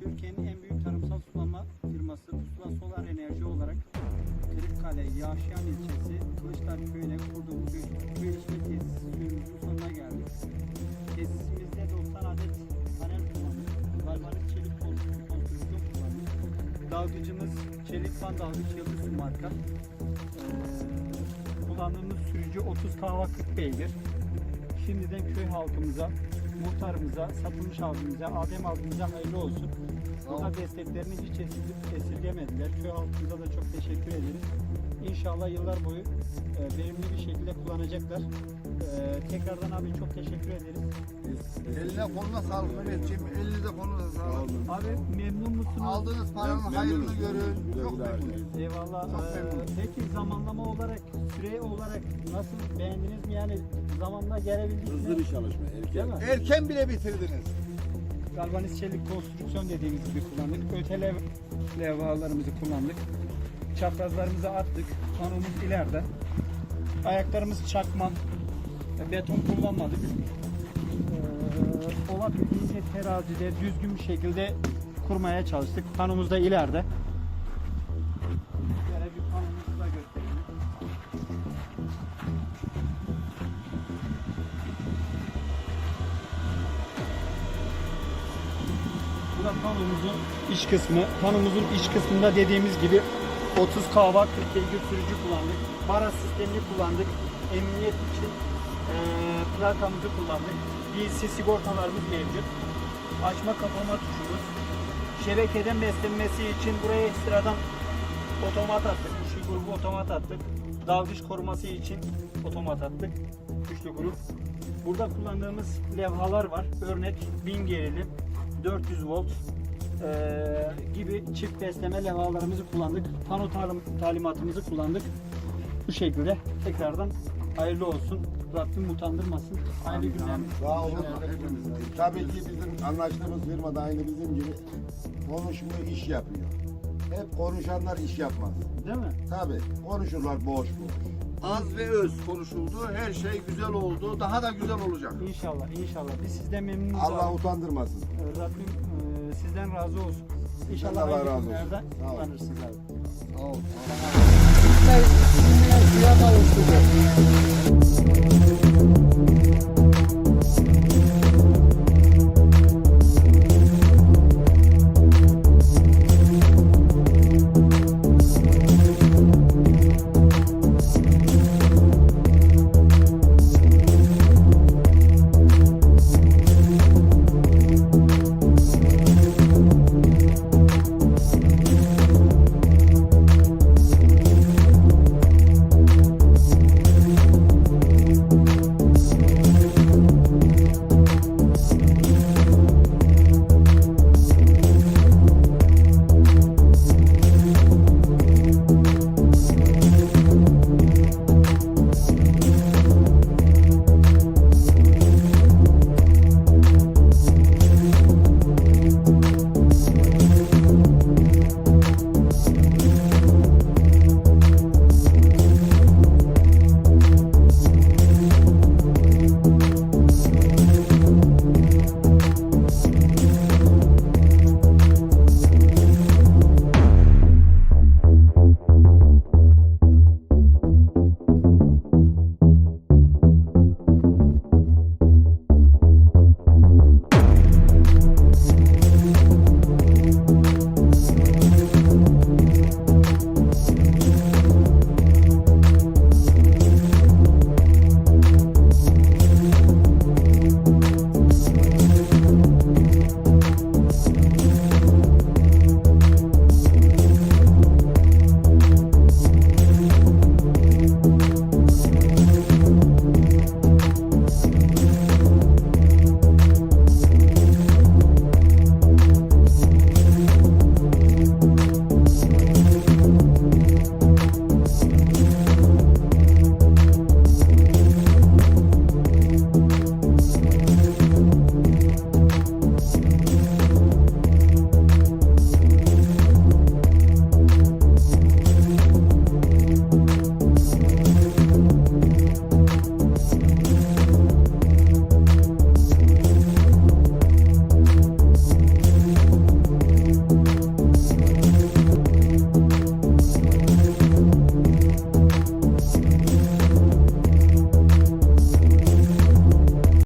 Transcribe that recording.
Türkiye'nin en büyük tarımsal sulama firması Pusula Solar Enerji olarak Kırıkkale, Yaşayan ilçesi, Kılıçlar Köyü'ne kurduğumuz bir gelişme tesisi sürümümüzün sonuna geldik. Tesisimizde 90 adet panel kullandık. Galvaniz çelik konstrü- konstrüksiyon kullandık. Dalgıcımız Çelik Van Dalgıç Yıldız marka. Ee, kullandığımız sürücü 30 kW 40 beygir. Şimdiden köy halkımıza, muhtarımıza, satılmış abimize, Adem abimize hayırlı olsun. Burada desteklerini hiç esirgemediler. Köy halkımıza da çok teşekkür ederiz. İnşallah yıllar boyu e, verimli bir şekilde kullanacaklar. E, tekrardan abi çok teşekkür ederiz. Eline koluna sağlık Mehmetciğim. Elinize kolunuza sağlık. Abi memnun musunuz? Aldığınız paranın hayrını görün. Çok güle memnunuz. Eyvallah. Çok Ee, memnunum. peki zamanlama olarak, süre olarak nasıl beğendiniz mi? Yani zamanla gelebildik Hızlı mi? bir çalışma. Değil Erken. mi? Erken bile bitirdiniz. Galvaniz çelik konstrüksiyon dediğimiz gibi kullandık. Öte lev levhalarımızı kullandık. Çaprazlarımızı attık. Panomuz ileride. Ayaklarımız çakma. Beton kullanmadık. Ee, olabildiğince terazide düzgün bir şekilde kurmaya çalıştık. Panomuz da ileride. Şöyle. Bu da panomuzun iç kısmı. Panomuzun iç kısmında dediğimiz gibi 30 kW 40 beygir sürücü kullandık. Bara sistemini kullandık. Emniyet için eee plakamızı kullandık. DC sigortalarımız mevcut. Açma kapama tuşumuz. Şebekeden beslenmesi için buraya ekstradan otomat attık. Üçlü grubu otomat attık. Dalgıç koruması için otomat attık. Üçlü grup. Burada kullandığımız levhalar var. Örnek 1000 gerilim, 400 volt eee, gibi çift besleme levhalarımızı kullandık. Pano talim- talimatımızı kullandık. Bu şekilde tekrardan hayırlı olsun. Rabbim utandırmasın. Hayırlı günler. Sağ olun. Tabii ki bizim anlaştığımız firma da aynı bizim gibi konuşmuyor, iş yapıyor. Hep konuşanlar iş yapmaz. Değil mi? Tabii konuşurlar boş boş. Az ve öz konuşuldu. Her şey güzel oldu. Daha da güzel olacak. İnşallah, inşallah. Biz sizden memnunuz. Allah abi. utandırmasın. Ee, Rabbim e, sizden razı olsun. İnşallah Allah razı olsun. Sağ ol. kullanırsınız abi. Sağ ol. Suya kavuşturdu.